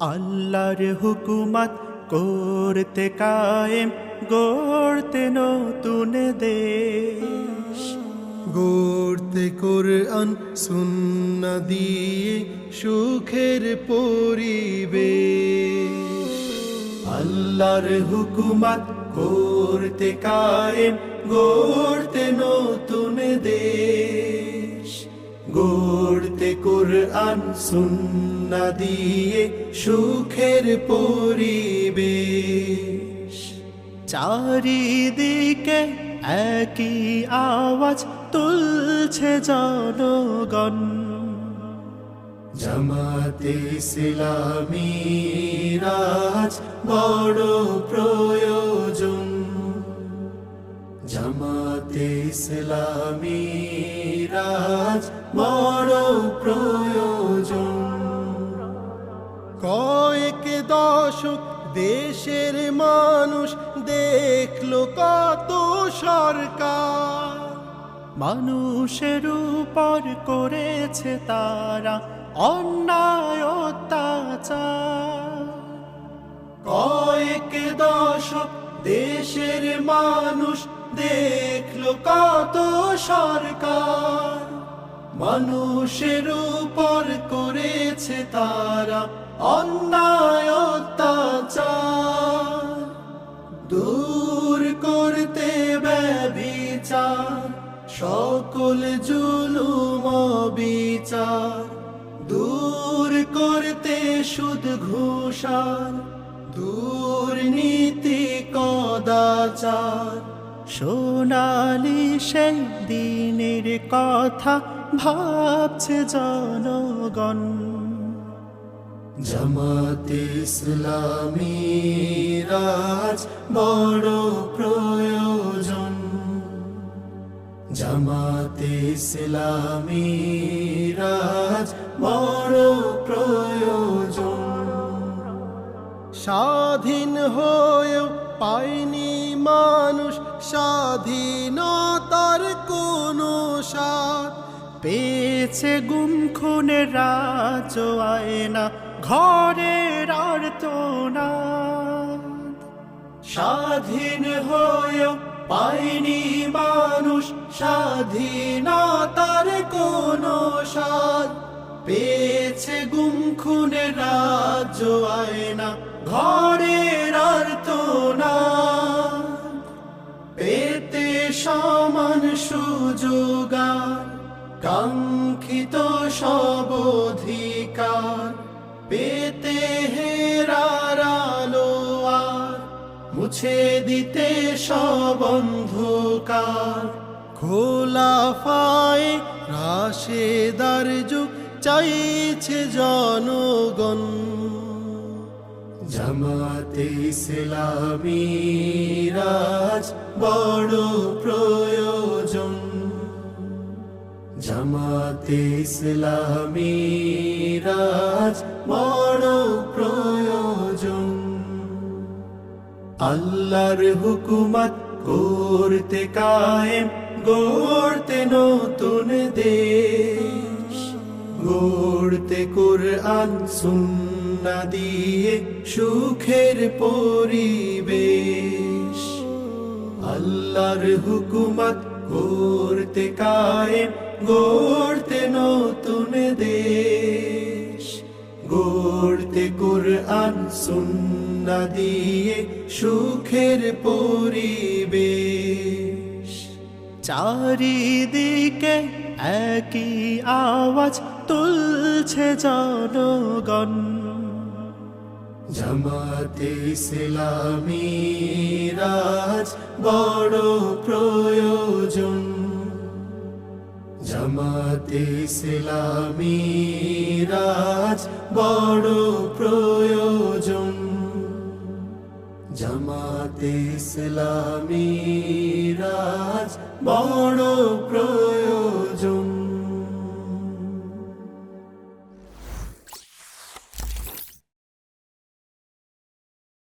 আল্লাহর হুকুমত করতে কায়েম গড়তে নতুন দেশ। গড়তে কোরআন সুন্না দিয়ে সুখের পরিবেশ। আল্লাহর হুকুমত করতে কায়েম গড়তে নতুন দেশ। গড়তে কোরআন, সুন্না দিয়ে সুখের পরিবেশ। চারিদিকে একই আওয়াজ তুলছে জনগণ। জামাতে রাজ বড় প্রয়োজন। জামাতে ইসলামী রাজ বড় প্রয়োজন কয়েক দশক দেশের মানুষ দেখল কত সরকার। মানুষের উপর করেছে তারা অন্যায় অত্যাচার। কয়েক দশক দেশের মানুষ দেখল কত সরকার। মানুষের উপর করেছে তারা অন্যায় অত্যাচার। দূর করতে ব্যবিচার সকল জুলুম বিচার দূর করতে সুদ ঘুষার কদাচার সোনালি সেই দিনের কথা ভাবছে জনগণ। জামাতে রাজ বড় প্রয়োজন। জামাতে রাজ বড় প্রয়োজন। স্বাধীন হয়েও পায়নি মানুষ স্বাধীনতার কোনো স্বাদ। পেয়েছে গুম খুনের রাজ আয়না, ঘরের আর্তনা স্বাধীন হয়েও পায়নি মানুষ স্বাধীনতার কোনো স্বাদ। পেয়েছে গুম খুনের রাজ আয়না, ঘরের সমান সুযোগার, কাঙ্ক্ষিত সব অধিকার পেতে হেরার আলো আর মুছে দিতে সব অন্ধকার। খোলা ফায় রাশেদার যুগ চাইছে জনগণ। জামাতে ইসলামী রাজ বড় প্রয়োজন। জামাতে ইসলামী রাজ বড় প্রয়োজন। আল্লাহর হুকুমত করতে কায়েম, গড়তে নতুন দেশ। গড়তে কোরআন, সুন্না দিয়ে সুখের পরিবেশ। আল্লাহর হুকুমত করতে কায়েম, গড়তে নতুন দেশ। গড়তে কোরআন, সুন্না দিয়ে সুখের পরিবেশ। চারিদিকে একই আওয়াজ তুলছে জনগণ। জামাতে ইসলামী রাজ বড় প্রয়োজন। জামাতে ইসলামী রাজ বড় প্রয়োজন। জামাতে ইসলামী রাজ বড় প্রয়োজন।